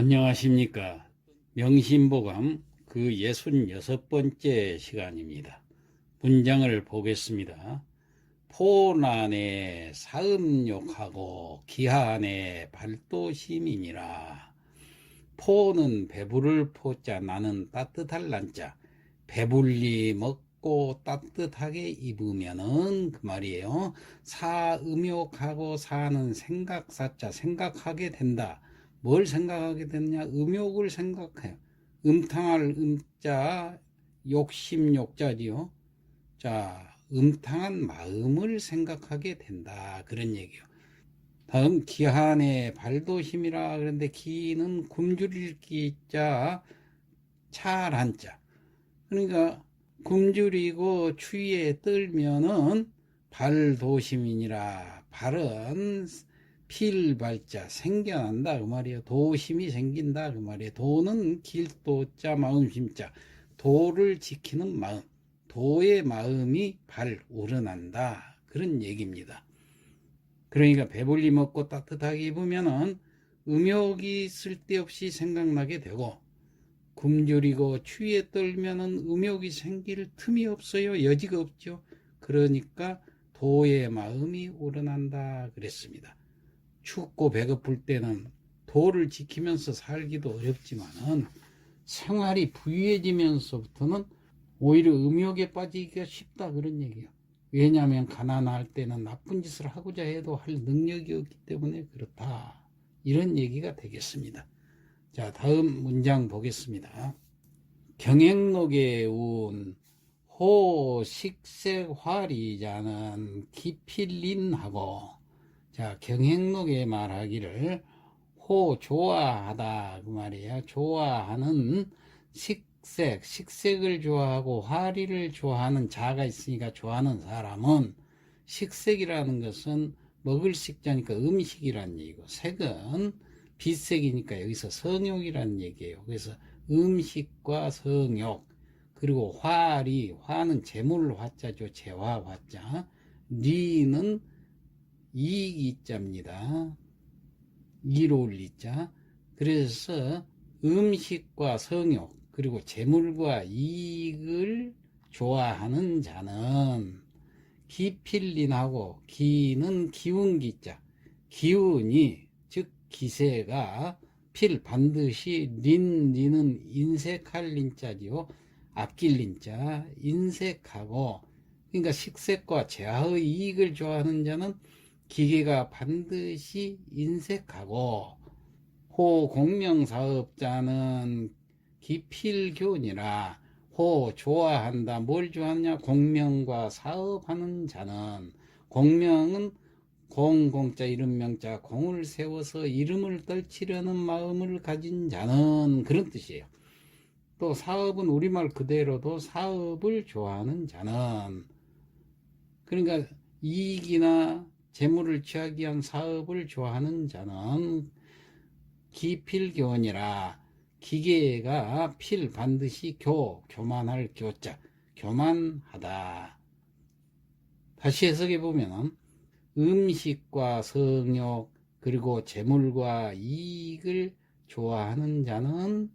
안녕하십니까. 명심보감 그 예순 여섯 번째 시간입니다. 문장을 보겠습니다. 포난에 사음욕하고 기한에 발도시민이라. 포는 배부를 포자 나는 따뜻할 난자. 배불리 먹고 따뜻하게 입으면은 그 말이에요. 사음욕하고 사는 생각 사자 생각하게 된다. 뭘 생각하게 되느냐? 음욕을 생각해요. 음탕할 음자, 욕심 욕자지요. 자, 음탕한 마음을 생각하게 된다. 그런 얘기요. 다음 기한의 발도심이라 그런데 기는 굶주릴 기자, 찰한 자. 그러니까 굶주리고 추위에 떨면은 발도심이니라. 발은 필발자 생겨난다 그 말이에요. 도심이 생긴다 그 말이에요. 도는 길도자 마음심자 도를 지키는 마음 도의 마음이 발 우러난다 그런 얘기입니다. 그러니까 배불리 먹고 따뜻하게 입으면은 음욕이 쓸데없이 생각나게 되고 굶주리고 추위에 떨면은 음욕이 생길 틈이 없어요. 여지가 없죠. 그러니까 도의 마음이 우러난다 그랬습니다. 춥고 배고플 때는 도를 지키면서 살기도 어렵지만은 생활이 부유해지면서부터는 오히려 음욕에 빠지기가 쉽다 그런 얘기예요. 왜냐하면 가난할 때는 나쁜 짓을 하고자 해도 할 능력이 없기 때문에 그렇다. 이런 얘기가 되겠습니다. 자, 다음 문장 보겠습니다. 경행록에 운 호식색화리자는 기필린하고 자, 경행록에 말하기를 호 좋아하다 그 말이야. 좋아하는 식색, 식색을 좋아하고 화리를 좋아하는 자가 있으니까 좋아하는 사람은 식색이라는 것은 먹을 식자니까 음식이라는 얘기고 색은 빛색이니까 여기서 성욕이라는 얘기예요. 그래서 음식과 성욕 그리고 화리 화는 재물 화자죠. 재화 화자 리는 이익이자입니다. 이로울리자. 그래서 음식과 성욕 그리고 재물과 이익을 좋아하는 자는 기필린하고 기는 기운기자 기운이 즉 기세가 필 반드시 린 리는 인색할 린자지요 아낄 린자 인색하고 그러니까 식색과 재화의 이익을 좋아하는 자는 기계가 반드시 인색하고 호 공명사업자는 기필교니라 호 좋아한다 뭘 좋아하냐 공명과 사업하는 자는 공명은 공공자 이름명자 공을 세워서 이름을 떨치려는 마음을 가진 자는 그런 뜻이에요. 또 사업은 우리말 그대로도 사업을 좋아하는 자는 그러니까 이익이나 재물을 취하기 위한 사업을 좋아하는 자는 기필교원이라 기계가 필 반드시 교, 교만할 교자, 교만하다. 다시 해석해 보면 음식과 성욕 그리고 재물과 이익을 좋아하는 자는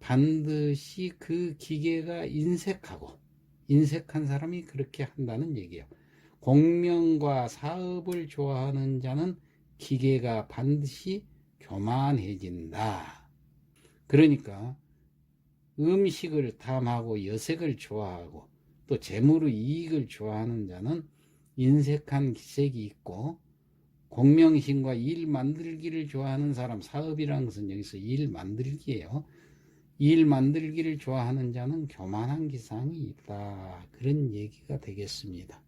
반드시 그 기계가 인색하고 인색한 사람이 그렇게 한다는 얘기예요. 공명과 사업을 좋아하는 자는 기계가 반드시 교만해진다. 그러니까 음식을 탐하고 여색을 좋아하고 또 재물의 이익을 좋아하는 자는 인색한 기색이 있고 공명심과 일 만들기를 좋아하는 사람 사업이라는 것은 여기서 일 만들기예요. 일 만들기를 좋아하는 자는 교만한 기상이 있다. 그런 얘기가 되겠습니다.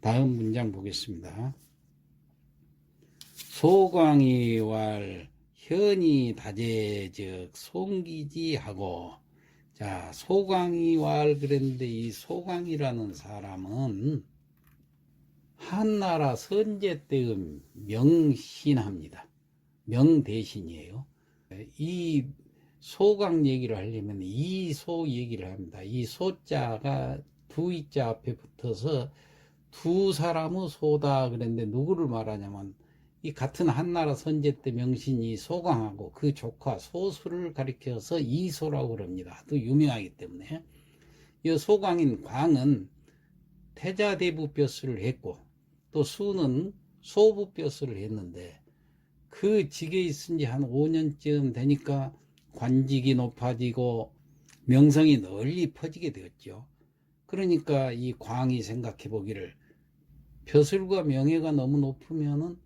다음 문장 보겠습니다. 소광이 왈 현이 다재즉 송기지하고 자 소광이 왈 그랬는데 이 소광이라는 사람은 한나라 선제 때의 명신합니다. 명대신이에요. 이 소강 얘기를 하려면 이 소 얘기를 합니다. 이 소자가 두 이자 앞에 붙어서 두 사람의 소다 그랬는데 누구를 말하냐면 이 같은 한나라 선제 때 명신이 소광하고 그 조카 소수를 가리켜서 이소라고 그럽니다. 또 유명하기 때문에 이 소광인 광은 태자대부벼슬을 했고 또 수는 소부벼슬을 했는데 그 직에 있은 지 한 5년쯤 되니까 관직이 높아지고 명성이 널리 퍼지게 되었죠. 그러니까 이 광이 생각해 보기를 벼슬과 명예가 너무 높으면은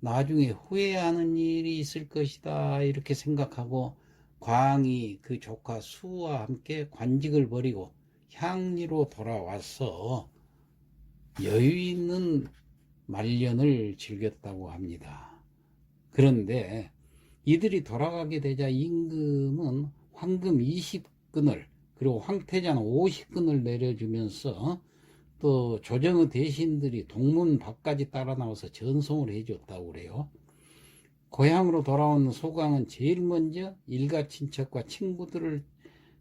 나중에 후회하는 일이 있을 것이다 이렇게 생각하고 광이 그 조카 수와 함께 관직을 버리고 향리로 돌아와서 여유 있는 말년을 즐겼다고 합니다. 그런데 이들이 돌아가게 되자 임금은 황금 20근을 그리고 황태자는 50근을 내려주면서 또 조정의 대신들이 동문 밖까지 따라 나와서 전송을 해줬다고 그래요. 고향으로 돌아온 소광은 제일 먼저 일가 친척과 친구들을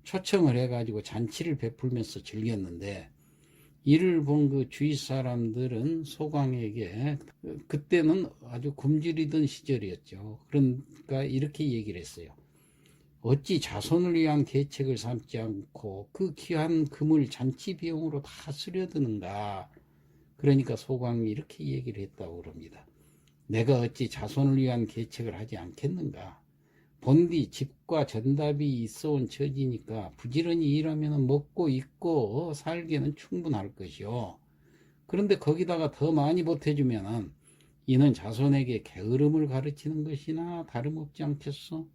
초청을 해가지고 잔치를 베풀면서 즐겼는데 이를 본 그 주위 사람들은 소광에게 그때는 아주 굶주리던 시절이었죠. 그러니까 이렇게 얘기를 했어요. 어찌 자손을 위한 계책을 삼지 않고 그 귀한 금을 잔치 비용으로 다 쓰려드는가. 그러니까 소광이 이렇게 얘기를 했다고 그럽니다. 내가 어찌 자손을 위한 계책을 하지 않겠는가. 본디 집과 전답이 있어 온 처지니까 부지런히 일하면 먹고 입고 살기는 충분할 것이요. 그런데 거기다가 더 많이 보태주면 이는 자손에게 게으름을 가르치는 것이나 다름없지 않겠소?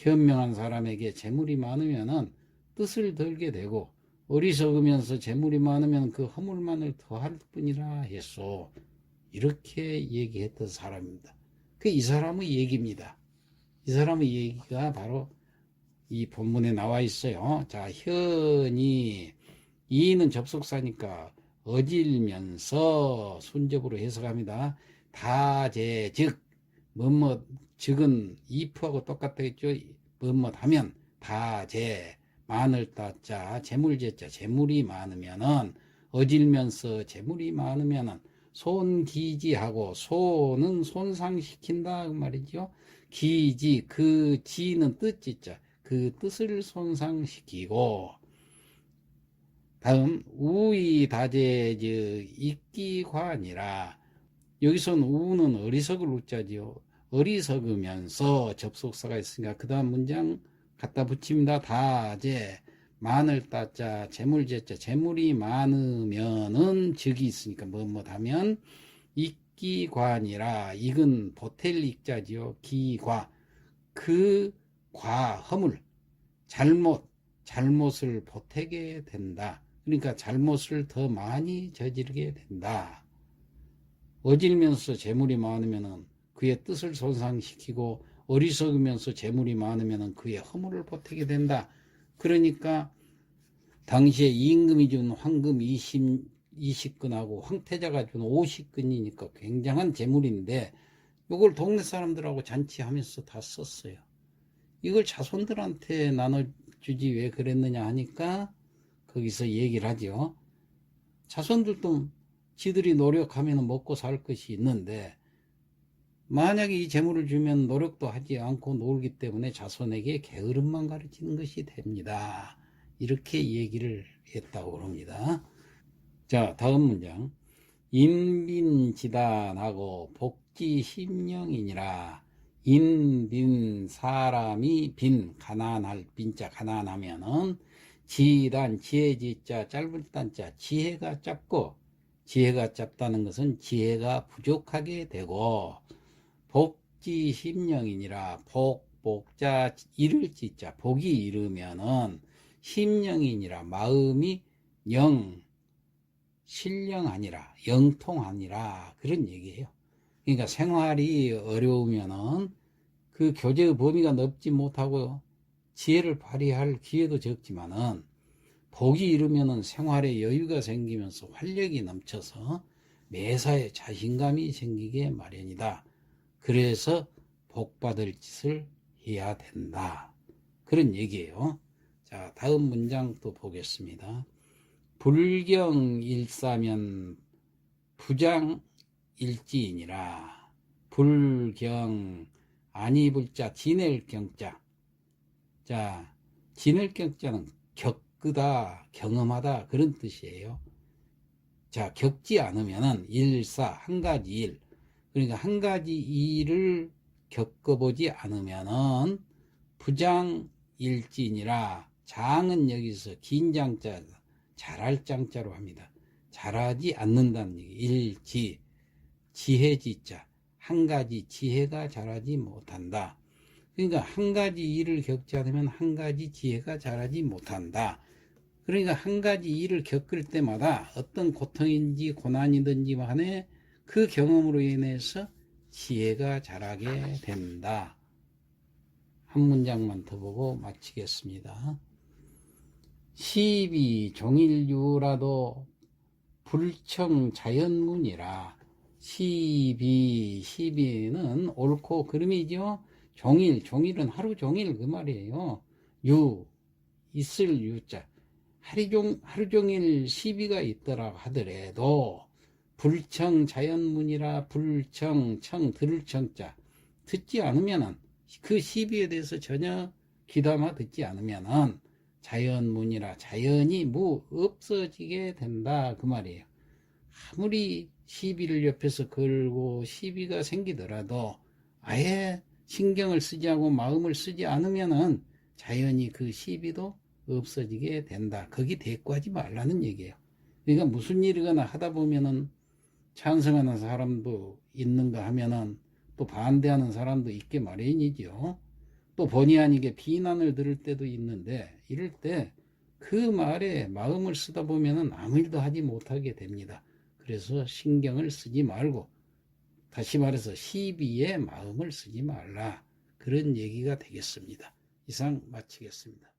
현명한 사람에게 재물이 많으면 뜻을 들게 되고 어리석으면서 재물이 많으면 그 허물만을 더할 뿐이라 했소. 이렇게 얘기했던 사람입니다. 그 이 사람의 얘기입니다. 이 사람의 얘기가 바로 이 본문에 나와 있어요. 자, 현이 이는 접속사니까 어질면서 순접으로 해석합니다. 다제 즉 뭐뭐 즉은 if하고 똑같다겠죠. 뭐뭐 하면 다제 마늘 따자 재물제자 재물이 많으면은 어질면서 재물이 많으면은 손기지하고 소는 손상시킨다 그 말이죠. 기지 그 지는 뜻지자 그 뜻을 손상시키고 다음 우이 다제 익기관이라 여기서는 우는 어리석을 우자지요. 어리석으면서 접속사가 있으니까 그 다음 문장 갖다 붙입니다. 다제 마늘 따자 재물제자 재물이 많으면은 즉이 있으니까 뭐뭐 하면 익기관이라 익은 보텔 익자지요. 기과 그 과 허물 잘못 잘못을 보태게 된다. 그러니까 잘못을 더 많이 저지르게 된다. 어질면서 재물이 많으면은 그의 뜻을 손상시키고 어리석으면서 재물이 많으면은 그의 허물을 보태게 된다. 그러니까 당시에 임금이 준 황금 20, 20근하고 황태자가 준 50근이니까 굉장한 재물인데 이걸 동네 사람들하고 잔치하면서 다 썼어요. 이걸 자손들한테 나눠주지 왜 그랬느냐 하니까 거기서 얘기를 하죠. 자손들도 지들이 노력하면 먹고 살 것이 있는데 만약에 이 재물을 주면 노력도 하지 않고 놀기 때문에 자손에게 게으름만 가르치는 것이 됩니다. 이렇게 얘기를 했다고 합니다. 자, 다음 문장. 인빈지단하고 복지심령이니라 인빈 사람이 빈 가난할 빈자 가난하면은 지단 지혜지자 짧을 단자 지혜가 짧고 지혜가 짧다는 것은 지혜가 부족하게 되고 복지 심령이니라. 복 복자 이를 지자. 복이 이르면은 심령이니라. 마음이 영 신령 아니라 영통 아니라. 그런 얘기예요. 그러니까 생활이 어려우면은 그 교제의 범위가 넓지 못하고 지혜를 발휘할 기회도 적지만은 복이 이르면은 생활에 여유가 생기면서 활력이 넘쳐서 매사에 자신감이 생기게 마련이다. 그래서 복 받을 짓을 해야 된다. 그런 얘기예요. 자, 다음 문장 또 보겠습니다. 불경 일사면 부장 일지이니라. 불경 아니 불자 지낼 경자 자 지낼 경자는 겪다 경험하다 그런 뜻이에요. 자 겪지 않으면은 일사 한 가지 일. 그러니까 한 가지 일을 겪어보지 않으면은 부장일진이라 장은 여기서 긴장자 잘할 장자로 합니다. 잘하지 않는다는 얘기. 일지 지혜지자. 한 가지 지혜가 자라지 못한다. 그러니까 한 가지 일을 겪지 않으면 한 가지 지혜가 자라지 못한다. 그러니까 한 가지 일을 겪을 때마다 어떤 고통인지 고난이든지 간에 그 경험으로 인해서 지혜가 자라게 된다. 한 문장만 더 보고 마치겠습니다. 시비 종일유라도 불청 자연문이라 시비 시비는 옳고 그름이죠. 종일 종일은 하루 종일 그 말이에요. 유 있을 유자 하루 종 하루 종일 시비가 있더라 하더라도 불청 자연문이라 불청 청 들을 청자 듣지 않으면은 그 시비에 대해서 전혀 귀담아 듣지 않으면은 자연문이라 자연이 무 없어지게 된다 그 말이에요. 아무리 시비를 옆에서 걸고 시비가 생기더라도 아예 신경을 쓰지 않고 마음을 쓰지 않으면은 자연히 그 시비도 없어지게 된다. 거기 대꾸하지 말라는 얘기예요. 그러니까 무슨 일이거나 하다 보면은 찬성하는 사람도 있는가 하면은 또 반대하는 사람도 있게 마련이죠. 또 본의 아니게 비난을 들을 때도 있는데 이럴 때 그 말에 마음을 쓰다 보면은 아무 일도 하지 못하게 됩니다. 그래서 신경을 쓰지 말고 다시 말해서 시비에 마음을 쓰지 말라 그런 얘기가 되겠습니다. 이상 마치겠습니다.